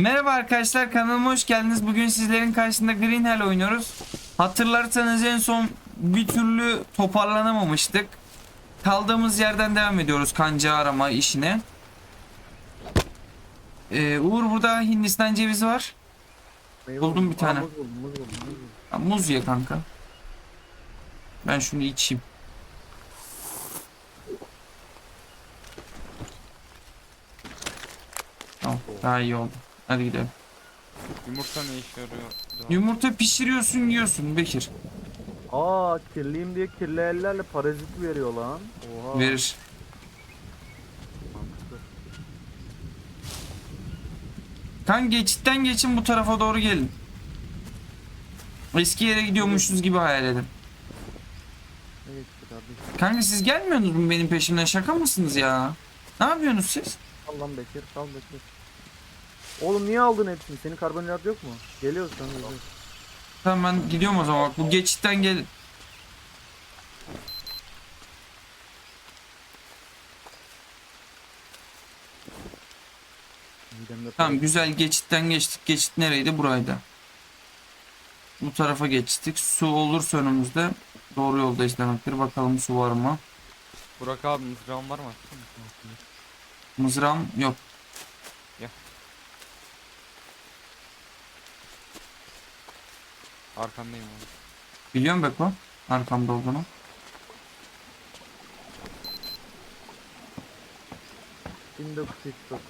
Merhaba arkadaşlar kanalıma hoş geldiniz. Bugün sizlerin karşısında Green Hell oynuyoruz. Hatırlarsanız en son bir türlü toparlanamamıştık. Kaldığımız yerden devam ediyoruz kanca arama işine. Ee, Uğur burada Hindistan cevizi var. Meyve Buldum bir tane. Aa, muz buldum, muz buldum, muz buldum. Ha, muz ye kanka. Ben şunu içeyim. Tamam daha iyi oldu. Hadi gidelim. Yumurta ne işe yarıyor? Yumurta pişiriyorsun yiyorsun Bekir. Aa kirliyim diye kirli ellerle parazit veriyor lan. Oha. Verir. Kan geçitten geçin bu tarafa doğru gelin. Eski yere gidiyormuşuz gibi hayal edin. Geçti kardeşim? Kanka siz gelmiyorsunuz mu benim peşimden şaka mısınız ya? Ne yapıyorsunuz siz? Al lan Bekir, sal Bekir. Oğlum niye aldın hepsini? Senin karbonhidrat yok mu? Geliyoruz sen geliyoruz. Tamam ben gidiyorum o zaman bak bu geçitten gel. Midemde Tamam güzel geçitten geçtik. Geçit nereydi? Buraydı. Bu tarafa geçtik. Su olursa önümüzde doğru yoldayız demektir. Bakalım su var mı? Burak abi mızrağın var mı? Mızrağım yok. Arkandayım abi. Biliyorum Beko. Arkamda olduğunu. Windows TikTok.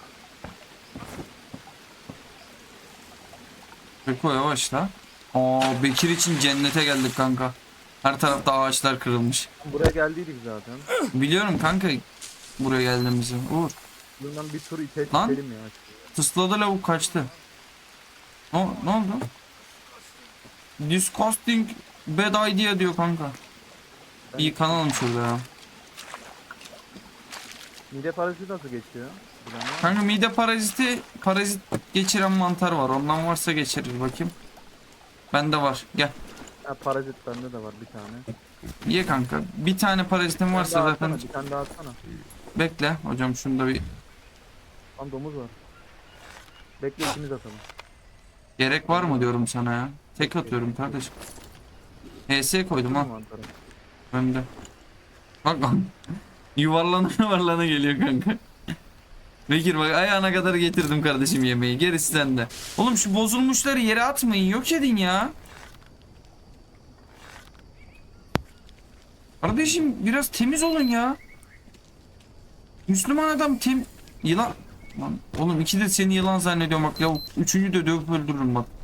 Beko yavaşla. Aa Bekir için cennete geldik kanka. Her tarafta ağaçlar kırılmış. Buraya geldiydik zaten. Biliyorum kanka buraya geldiğimizi. Uğur. Buradan bir tur ite Lan. ya. Tısladı lavuk kaçtı. Ne, ne oldu? Disgusting bad idea diyor kanka. İyi kanalım şurada ya. Mide paraziti nasıl geçiyor? Bilen var mı? Kanka mide paraziti parazit geçiren mantar var. Ondan varsa geçirir bakayım. Bende var. Gel. Ha, parazit bende de var bir tane. Ye kanka. Bir tane parazitin Bir varsa tane daha zaten atsana, Bir tane daha atsana. bekle. Hocam şunda bir Lan domuz var. Bekle ikimiz atalım. gerek var mı diyorum sana ya. Tek atıyorum kardeşim. HS koydum ha. Önde. Bak lan. Yuvarlana yuvarlana geliyor kanka. Bekir bak ayağına kadar getirdim kardeşim yemeği. Gerisi sende. Oğlum şu bozulmuşları yere atmayın. Yok edin ya. Kardeşim biraz temiz olun ya. Müslüman adam tem... Yılan... Lan oğlum iki de seni yılan zannediyorum bak ya. Üçüncü de dövüp öldürürüm bak.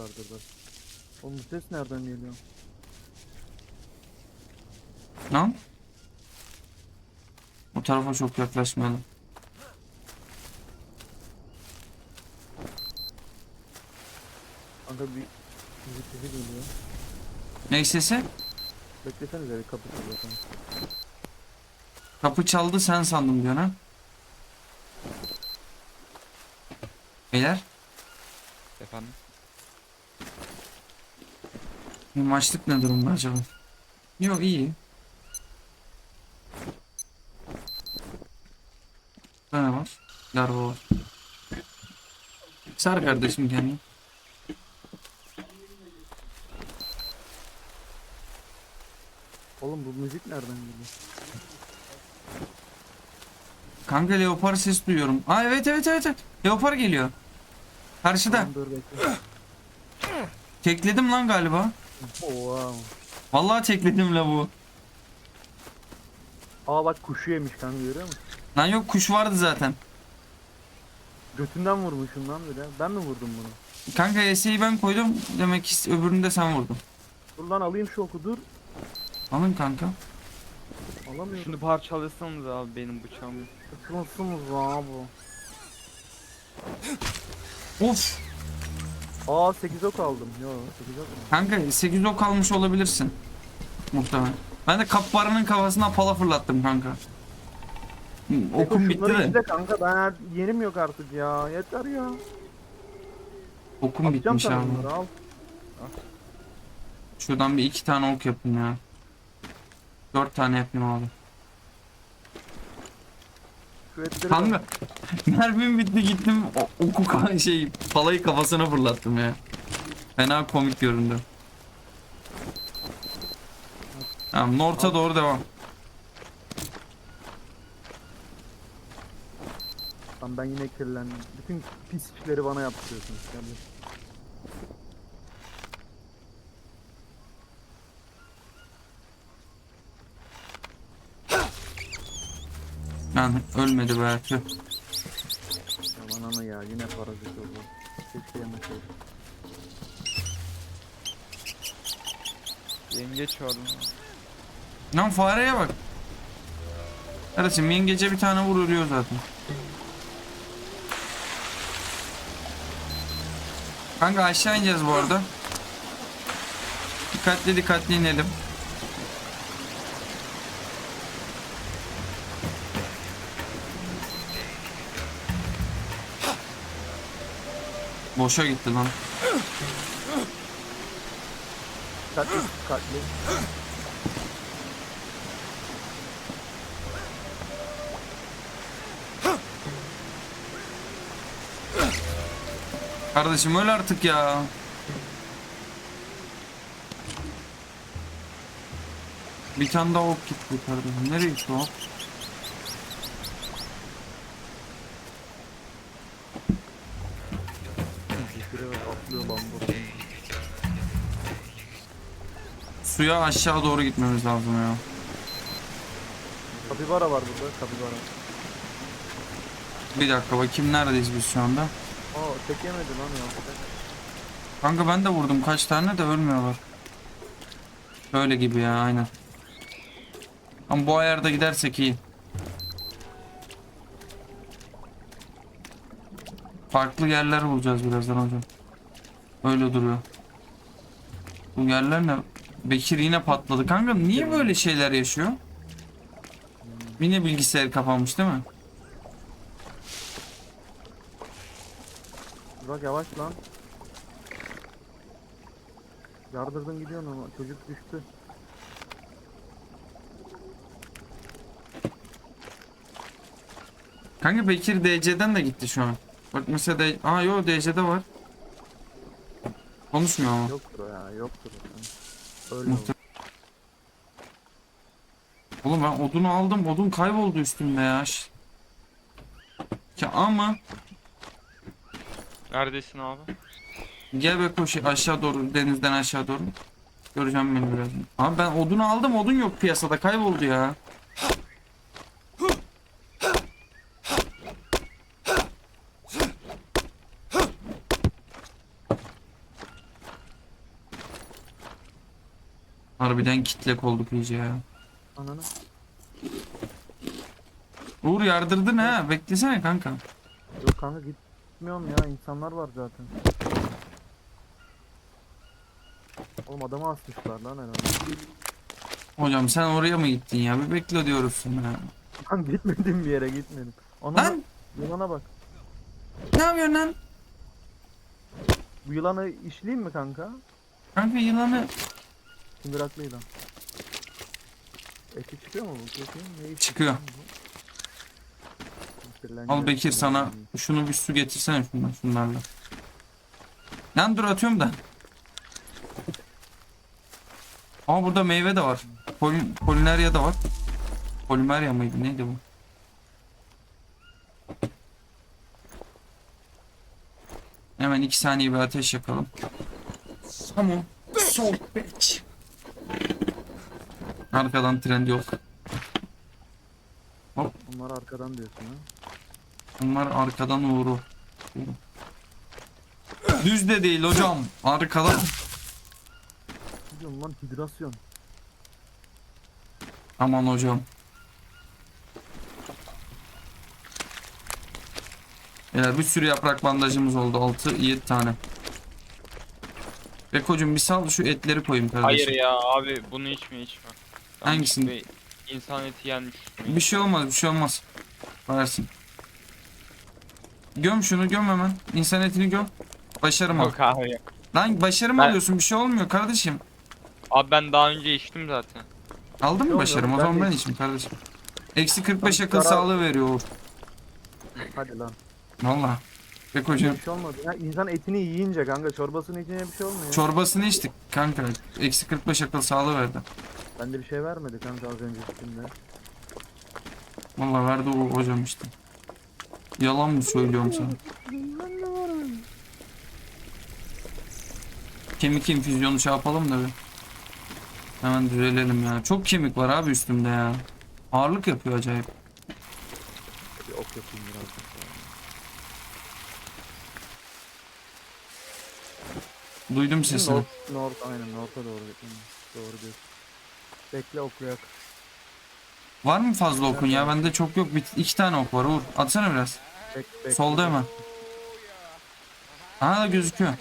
Vardır bak. Oğlum bu ses nereden geliyor? Lan. O tarafa çok yaklaşmayalım. Kanka bir müzik sesi geliyor. Ne sesi? Beklesenize bir kapı çalıyor kanka. Kapı çaldı sen sandım diyor ha. Beyler Efendim? Bu maçlık ne durumda acaba? Yok iyi. Ne var? Larva var. Sar kardeşim kendini. Oğlum bu müzik nereden geliyor? Kanka leopar ses duyuyorum. Aa evet evet evet. evet. Leopar geliyor. Karşıda. Tamam, dur. Tekledim lan galiba. Oha. Vallahi tekledim la bu. Aa bak kuşu yemiş kanka görüyor musun? Lan yok kuş vardı zaten. Götünden vurmuşum lan bir de. Ben mi vurdum bunu? Kanka ES'yi ben koydum. Demek ki öbürünü de sen vurdun. Dur lan alayım şu oku dur. Alın kanka. Alamıyorum. Şunu parçalasanız abi benim bıçağımı. Lan bu. Of. Aa 8 ok aldım. Yo 8 ok? Kanka 8 ok almış olabilirsin. Muhtemelen. Ben de kapbarının kafasına pala fırlattım kanka. Hı, Okum bitti de. izle kanka ben yerim yok artık ya. Yeter ya. Okum Atacağım bitmiş sana abi. bunları al. Şuradan bir iki tane ok yapın ya. Dört tane yapayım abi. Şu etleri Kanka mermim bitti gittim o, oku ka- şey palayı kafasına fırlattım ya. Fena komik göründü. Tamam North'a doğru devam. Lan ben yine kirlendim. Bütün pis işleri bana yaptırıyorsunuz kardeşim. Yani ölmedi be. tüh. Ya bana ne ya yine parazit oldu. Keşke yemeseydim. Yengeç var lan. Lan fareye bak. Kardeşim yengece bir tane vur ölüyor zaten. Kanka aşağı ineceğiz bu arada. Dikkatli dikkatli inelim. Boşa gitti lan. Dikkatli dikkatli. Kardeşim öl artık ya. Bir tane daha ok gitti kardeşim. Nereye gitti o Suya aşağı doğru gitmemiz lazım ya. Kapibara var burada kapibara. Bir dakika bakayım neredeyiz biz şu anda. Aa tek yemedi lan ya. Kanka ben de vurdum kaç tane de ölmüyorlar. Öyle gibi ya aynen. Ama bu ayarda gidersek iyi. Farklı yerler bulacağız birazdan hocam. Öyle duruyor. Bu yerler ne? Bekir yine patladı. Kanka niye böyle şeyler yaşıyor? Yine bilgisayar kapanmış değil mi? Bak yavaş lan. Yardırdın gidiyorsun ama çocuk düştü. Kanka Bekir DC'den de gitti şu an. Bak mesela D... Aa yo DC'de var. Konuşmuyor ama. Yoktur o ya yoktur. Öyle oldu. Oğlum ben odunu aldım. Odun kayboldu üstümde ya. Ya ama Neredesin abi? gel be koş aşağı doğru denizden aşağı doğru. Göreceğim beni birazdan. Abi ben odunu aldım. Odun yok piyasada. Kayboldu ya. Harbiden kitlek olduk iyice ya. Ananı. Uğur yardırdın ha. Beklesene kanka. Yok kanka gitmiyorum ya insanlar var zaten. Oğlum adamı asmışlar lan herhalde. Hocam sen oraya mı gittin ya? Bir bekle diyoruz sana. Lan gitmedim bir yere gitmedim. Ana Lan yılana bak. ne yapıyorsun lan? Bu yılanı işleyeyim mi kanka? Kanka yılanı Yılan. Eti çıkıyor mu bu? Bakayım, ne işi Çıkıyor. bu? Kirlenecek Al Bekir sana şunu bir su getirsene şundan şunlarla. Lan dur atıyorum da. Aa burada meyve de var. Pol polinerya da var. Polimerya mıydı neydi bu? Hemen iki saniye bir ateş yakalım. Tamam. Sohbet. Arkadan trend yok. Bunlar arkadan diyorsun ha. Bunlar arkadan uğru. Düz de değil hocam. Arkadan. Diyorsun lan hidrasyon. Aman hocam. Beyler bir sürü yaprak bandajımız oldu. 6-7 tane. Beko'cum bir sal şu etleri koyayım kardeşim. Hayır ya abi bunu içme içme. Hangisini? bir İnsan eti yenmiş. Bir şey olmaz bir şey olmaz. Versin. Göm şunu göm hemen. İnsan etini göm. Başarım al. Yok abi. Lan başarım Ben- alıyorsun bir şey olmuyor kardeşim. Abi ben daha önce içtim zaten. Aldın mı Yok, başarım? yok, O ben zaman de ben içim kardeşim. Eksi 45 Tam akıl sağlığı veriyor. Uğur. Hadi lan. Valla. Bek hocam. Bir şey olmadı. Ya insan etini yiyince kanka çorbasını içince bir şey olmuyor. Çorbasını içtik kanka. Eksi 45 akıl sağlığı verdi. Bende bir şey vermedi kanka az önce üstünde. Valla verdi o hocam işte. Yalan mı söylüyorum sana? Kemik infüzyonu şey yapalım da bir. Hemen düzelelim ya. Çok kemik var abi üstümde ya. Ağırlık yapıyor acayip. Bir ok yapayım biraz. Duydum sesini. North, north aynen north'a doğru. Doğru diyorsun. Bekle okuyak. Var mı fazla okun ya? Bende çok yok. Bir, iki tane ok var Uğur. Atsana biraz. Bek, bekle. Solda hemen. Aha da gözüküyor.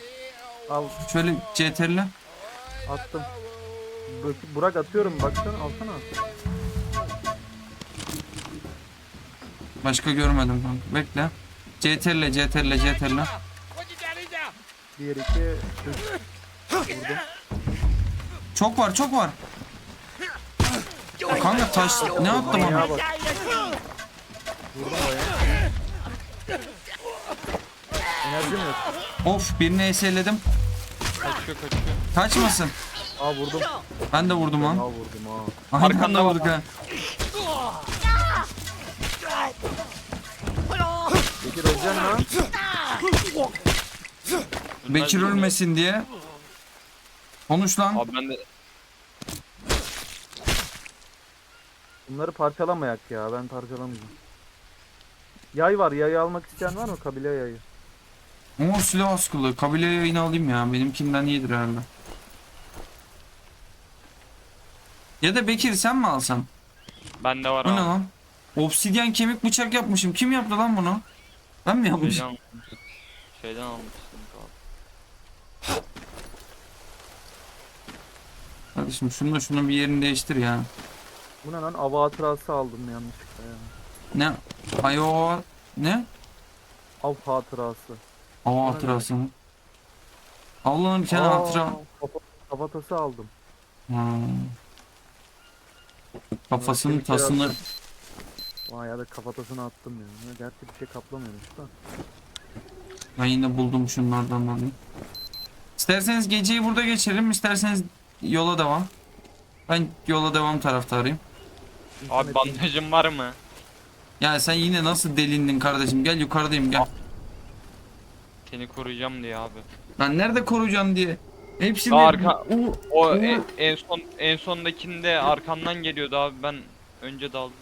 Al Şöyle CTRL. attım. Bak- Burak atıyorum baksana alsana. Başka görmedim kanka. Bekle. CTRL, CTRL, CTRL. 1 2 3 Vurdum. Çok var, çok var. Kanka taş ne. Vurdum. Enerjim yok. Of birini eseledim. Kaçıyor kaçıyor. Kaçmasın. Aa vurdum. Ben de vurdum Aa lan. vurdum aa. Aynı Arkanda anda var. vurduk ha. Peki Özcan lan. Bekir ölmesin diye. Konuş lan. Abi ben de Bunları parçalamayak ya ben parçalamayacağım. Yay var yayı almak isteyen var mı kabile yayı? O silah askılı. Kabile yayını alayım ya. Benimkinden iyidir herhalde. Ya da Bekir sen mi alsan? bende var Bu ne abi. lan? Obsidyen kemik bıçak yapmışım. Kim yaptı lan bunu? Ben mi Şeyden yapmışım? almıştım. Şeyden almıştım abi. Kardeşim şunu da şunun bir yerini değiştir ya. Bu ne lan ava hatırası aldım yanlışlıkla ya. Ne? Ayo ne? Av hatırası. Hava hatırası mı? Allah'ın bir tane Aa, hatıra. kafa- Kafatası aldım. Ha. Kafasının kemikleri tasını attım. Vay ya da kafatasını attım ya. ya. Gerçi bir şey kaplamıyormuş da. ben yine buldum şunlardan alayım. İsterseniz geceyi burada geçirelim, isterseniz yola devam. Ben yola devam taraftarıyım. İnsan Abi bandajın var mı? Ya sen yine nasıl delindin kardeşim? Gel yukarıdayım gel. Seni koruyacağım diye abi. Lan nerede koruyacaksın diye. Hepsini Arka- U- O en, en son en sondakinde arkamdan geliyordu abi ben önce daldım.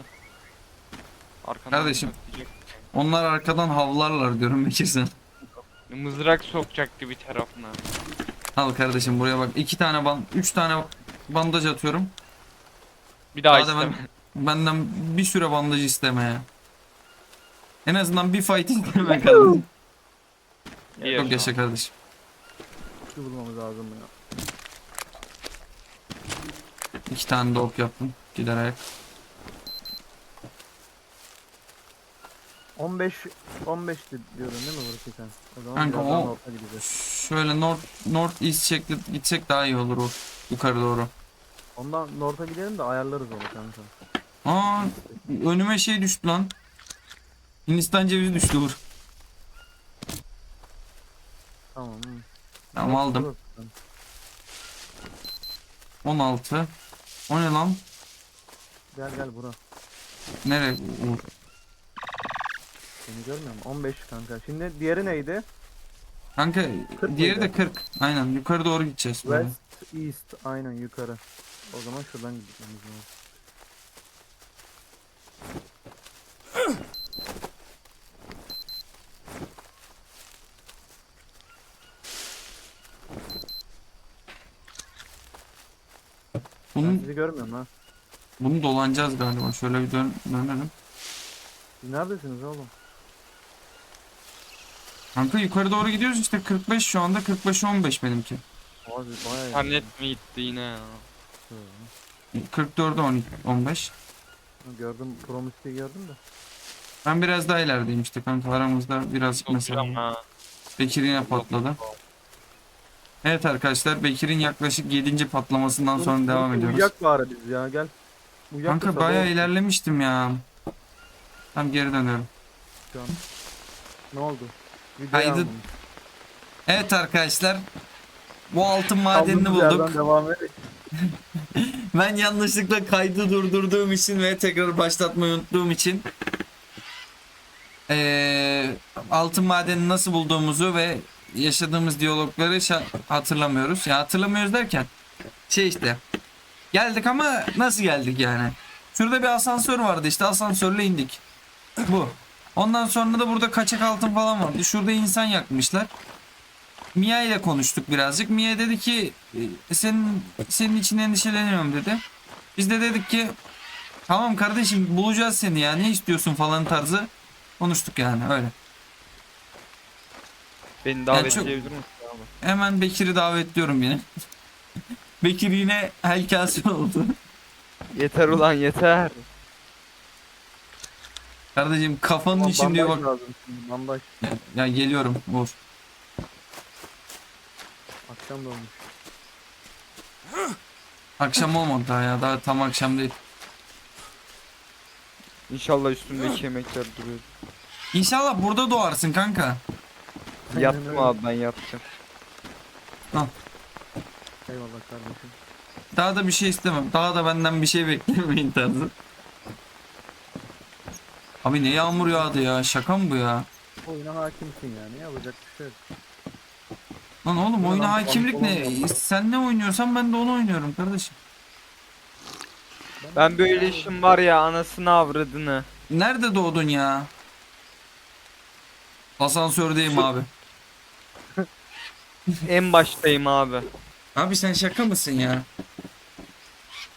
Arkamdan Kardeşim. patlayacak. Onlar arkadan havlarlar diyorum Bekir sen. Mızrak sokacaktı bir tarafına. Al kardeşim buraya bak. iki tane ban, üç tane bandaj atıyorum. Bir daha Daha da ben- istemem. Benden bir süre bandaj isteme ya. En azından bir fight isteme kardeşim. İyi Çok yaşa kardeşim. Şu bulmamız lazım ya. İki tane de ok yaptım. Gider ayak. 15 15 di- diyordun değil mi burası sen? O zaman Kanka, birazdan o- orta gideceğiz. Şöyle north, north east şekli gitsek daha iyi olur o. Yukarı doğru. Ondan North'a gidelim de ayarlarız onu kanka. Aa önüme şey düştü lan. Hindistan cevizi düştü vur. Tamam. Tamam aldım. burası. 16. O ne lan? Gel gel bura. Nereye? Uğur? Seni görmüyor musun? 15 kanka. Şimdi diğeri neydi? Kanka Kırk diğeri de mıydı? 40. Aynen yukarı doğru gideceğiz. böyle. West, East. Aynen yukarı. O zaman şuradan gideceğiz. Bunu, sizi görmüyorum ha. bunu dolanacağız galiba. Şöyle bir dön, dönelim. Siz neredesiniz oğlum? Kanka yukarı doğru gidiyoruz işte 45 şu anda 45 15 benimki. Abi bayağı İnternet mi gitti yine ya? iyi. 44'e 12 15. Gördüm Promise'yi gördüm de. Ben biraz daha ilerideyim işte kanka aramızda birazcık Sokacağım mesela. ha. Bekir yine patladı. Evet arkadaşlar Bekir'in yaklaşık 7. patlamasından sonra Dur, devam ediyoruz. Uyuyak bari biz ya gel. Uyuyak da Kanka olsun. ilerlemiştim ya. Tam geri dönüyorum. an. Ne oldu? Videoyu almamış. Evet arkadaşlar. Bu altın madenini Kaldığımız yerden bulduk. devam edelim. Ben yanlışlıkla kaydı durdurduğum için ve tekrar başlatmayı unuttuğum için eee, altın madenini nasıl bulduğumuzu ve yaşadığımız diyalogları hatırlamıyoruz. Ya hatırlamıyoruz derken şey işte geldik ama nasıl geldik yani? Şurada bir asansör vardı işte asansörle indik. Bu. Ondan sonra da burada kaçak altın falan vardı. Şurada insan yakmışlar. Mia ile konuştuk birazcık. Mia dedi ki "E, senin senin için endişeleniyorum dedi. Biz de dedik ki tamam kardeşim bulacağız seni ya ne istiyorsun falan tarzı konuştuk yani öyle. Beni davet çok- misin abi? Hemen Bekir'i davetliyorum yine. Bekir yine helkası oldu. Yeter ulan yeter. Kardeşim kafanın Ama için diyor bak. lazım şimdi, Bandaj. Ya geliyorum Uğur. Akşam da olmuş. Akşam olmadı daha ya daha tam akşam değil. İnşallah üstümdeki yemekler duruyor. İnşallah burada doğarsın kanka. Öyle. abi ben yattım. Eyvallah kardeşim. Daha da bir şey istemem. Daha da benden bir şey beklemeyin tarzı. Abi ne yağmur yağdı ya. Şaka mı bu ya? Oyuna hakimsin yani yapacak bir şey yok. Lan oğlum oyuna lan, hakimlik ne? Sen ne oynuyorsan ben de onu oynuyorum kardeşim. Ben böyle işim var ya anasını avradını. Nerede doğdun ya? Asansördeyim abi. En baştayım abi. Abi sen şaka mısın ya?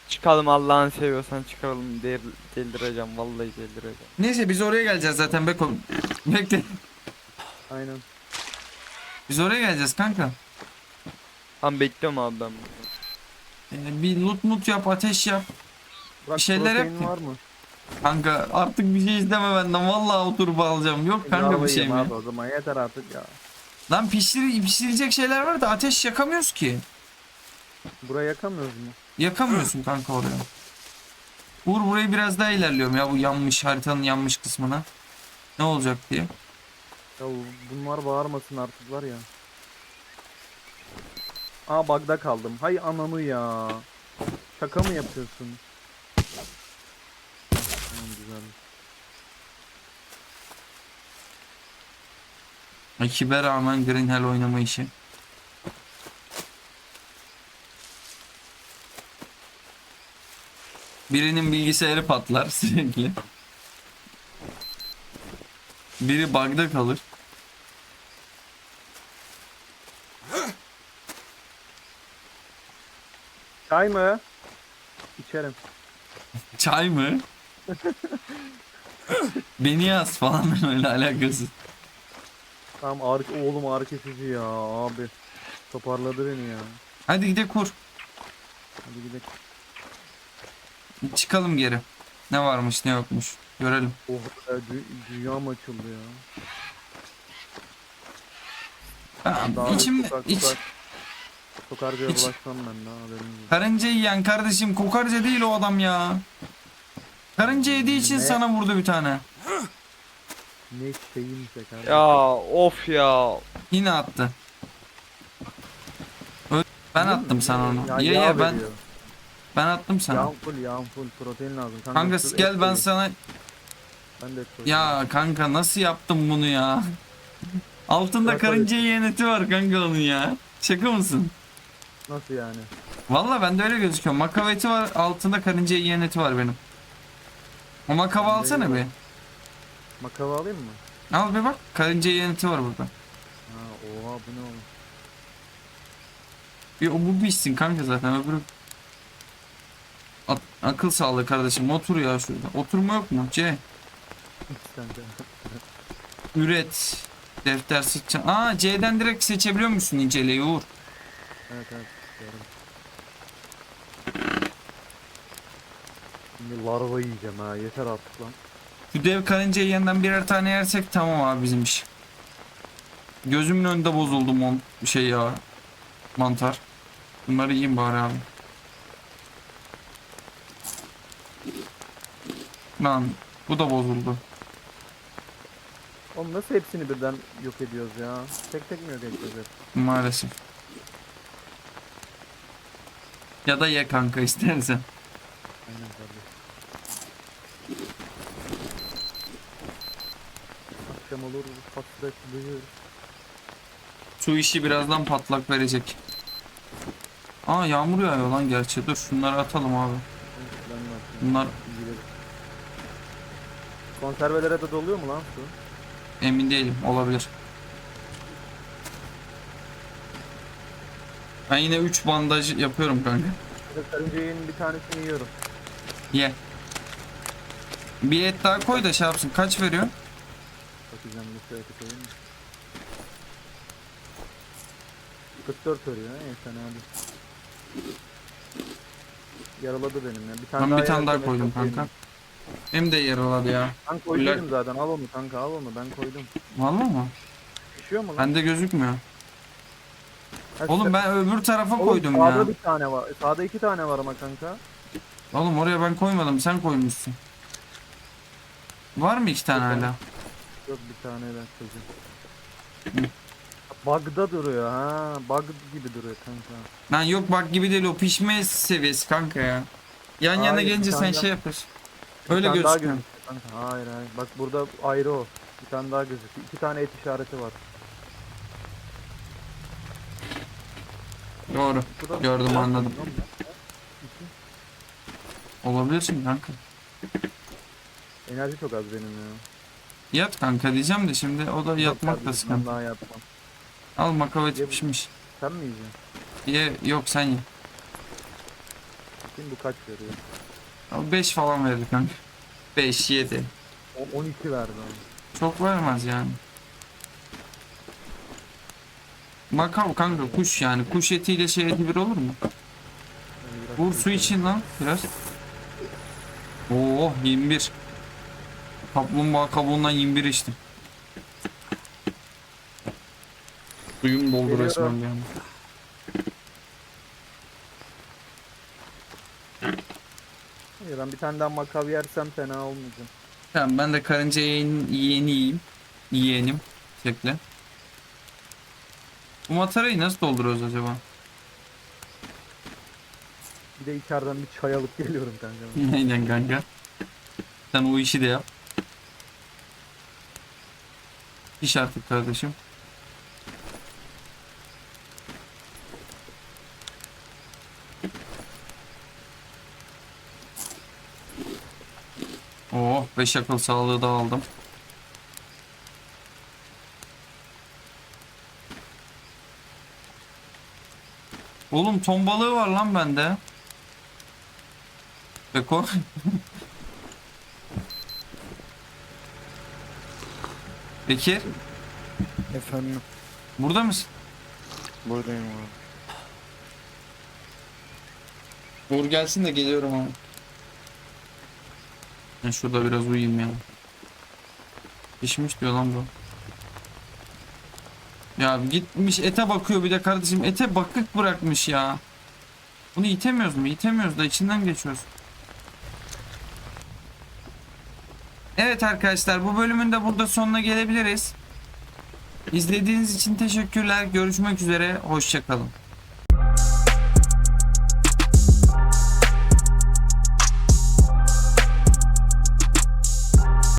Çıkalım Allah'ını seviyorsan çıkalım. Del delireceğim vallahi delireceğim. Neyse biz oraya geleceğiz zaten Beko. Bekle. Aynen. Biz oraya geleceğiz kanka. Tam bekliyorum abi ben bunu. Ee, bir loot mut yap, ateş yap. Burak, Bir şeyler protein yaptın. var mı? Kanka artık bir şey isteme benden. Vallahi oturup alacağım. Yok kanka bir Yağlayayım şey mi? abi o zaman yeter artık ya. Lan pişir, pişirilecek şeyler var da ateş yakamıyoruz ki. Burayı yakamıyoruz mu? Yakamıyorsun kanka oraya. Uğur burayı biraz daha ilerliyorum ya bu yanmış haritanın yanmış kısmına. Ne olacak diye. Ya bunlar bağırmasın artık var ya. Aa bug'da kaldım. Hay ananı ya. Şaka mı yapıyorsun? Tamam güzel. Ekibe rağmen Green Hell oynama işi. Birinin bilgisayarı patlar sürekli. Biri bug'da kalır. Çay mı? İçerim. Çay mı? Beni yaz falan öyle alakasız. Tamam ağrı, oğlum ağrı kesici ya abi. Toparladı beni ya. Hadi gidelim kur. Hadi gidelim. Çıkalım geri. Ne varmış ne yokmuş. Görelim. Oh dü- dünyam açıldı ya. Daha içim, sokak, iç, sokak. Sokarcaya İç- bulaşmam ben daha haberiniz olsun. karınca yiyen kardeşim kokarca değil o adam ya. Karınca yediği için Ne? sana vurdu bir tane. Ne şeyimse kardeşim. Ya of ya. Yine attı. Ö- Ben attım sana onu. Ya, ye ye ben ben attım sana. Yağ full yağ full protein lazım. Kanka siz et gel ben sana Ben de et koyayım. ya kanka nasıl yaptım bunu ya? Altında Bırak karınca yiyen eti var kanka onun ya. Şaka mısın? Nasıl yani? Valla bende öyle gözüküyor. Makav eti var altında karınca yiyen eti var benim. O Bende alsana yok. bir. Makava alayım mı? Al bir bak. Karınca eti var burada. Ha oha bu ne oğlum? Bir o bu bitsin kanka zaten öbürü. At- akıl sağlığı kardeşim otur ya şurada. Oturma yok mu? C. Üret. Defter sıçan. Aa C'den direkt seçebiliyor musun inceleyi Uğur? Evet evet. Doğru. Şimdi larva yiyeceğim ha yeter artık lan. Şu dev karınca yiyenden birer tane yersek tamam abi bizim iş. Gözümün önünde bozuldu mon şey ya. Mantar. Bunları yiyeyim bari abi. Lan bu da bozuldu. Oğlum nasıl hepsini birden yok ediyoruz ya? Tek tek mi yok edeceğiz? Maalesef. Ya da ye kanka istersen. Aynen kardeşim. Akşam olur hasret duyuyor. Şu işi birazdan patlak verecek. Aa yağmur yağıyor lan gerçi. Dur şunları atalım abi. Bunlar. Konservelere de doluyor mu lan su? emin değilim. Olabilir. Ben yine 3 bandaj yapıyorum kanka. Bir de karıncayın bir tanesini yiyorum. Ye. Bir et daha koy da şey yapsın. Kaç veriyor? Bakacağım bir şöyle koyayım. 44 örüyor en fena değil. Yaraladı benim ya. Bir tane Ben bir tane daha koydum kanka. Hem de yaraladı ya. Ben koydum zaten al onu kanka al onu ben koydum. Vallahi mı? Pişiyor mu lan? Bende gözükmüyor. Ha, Oğlum ben öbür tarafa Oğlum, koydum sağda ya. bir tane var. Sağda iki tane var ama kanka. Oğlum oraya ben koymadım. Sen koymuşsun. Var mı iki tane hala? Yok bir tane ben koyacağım. Bug'da duruyor ha. Bug gibi duruyor kanka. Lan yok bak gibi değil o pişme seviyesi kanka ya. Yan yana Hayır, gelince bir sen şey yapıyorsun. Öyle gözüküyor. Hayır hayır. Bak burada ayrı o. Bir tane daha gözüküyor. İki tane et işareti var. Doğru. Gördüm, anladım. Olabilirsin kanka. Enerji çok az benim ya. Yat kanka diyeceğim de şimdi o da yatmak da sıkıntı. daha yatmam. Al makaveti Ye pişmiş. Sen mi yiyeceksin? Ye yok sen ye. Şimdi bu kaç veriyor? 5 falan verir kanka. 5 7. O 12 verdi abi. Çok vermez yani. Makav kanka kuş yani. Kuş etiyle şey eti bir olur mu? Yani biraz Vur su için lan biraz. Oo 21. Kaplumbağa kabuğundan 21 içtim. Suyum doldu Geliyorum. resmen bir anda. Ya ben bir tane daha makav yersem fena olmayacak. Tamam ben de karınca yeğen, yeğeni yiyeyim. Yeğenim. Şekle. Bu matarayı nasıl dolduruyoruz acaba? Bir de içeriden bir çay alıp geliyorum kanka. Aynen kanka. Sen o işi de yap. İş artık kardeşim. Oh 5 akıl sağlığı da aldım. Oğlum ton balığı var lan bende. Beko. Bekir Efendim burada mısın? buradayım abi. Uğur gelsin de geliyorum ama. Ben şurada biraz uyuyayım ya. Pişmiş diyor lan bu. Ya gitmiş ete bakıyor bir de kardeşim ete bakık bırakmış ya. Bunu itemiyoruz mu? İtemiyoruz da içinden geçiyoruz. Evet arkadaşlar bu bölümün de burada sonuna gelebiliriz. İzlediğiniz için teşekkürler. Görüşmek üzere. Hoşçakalın.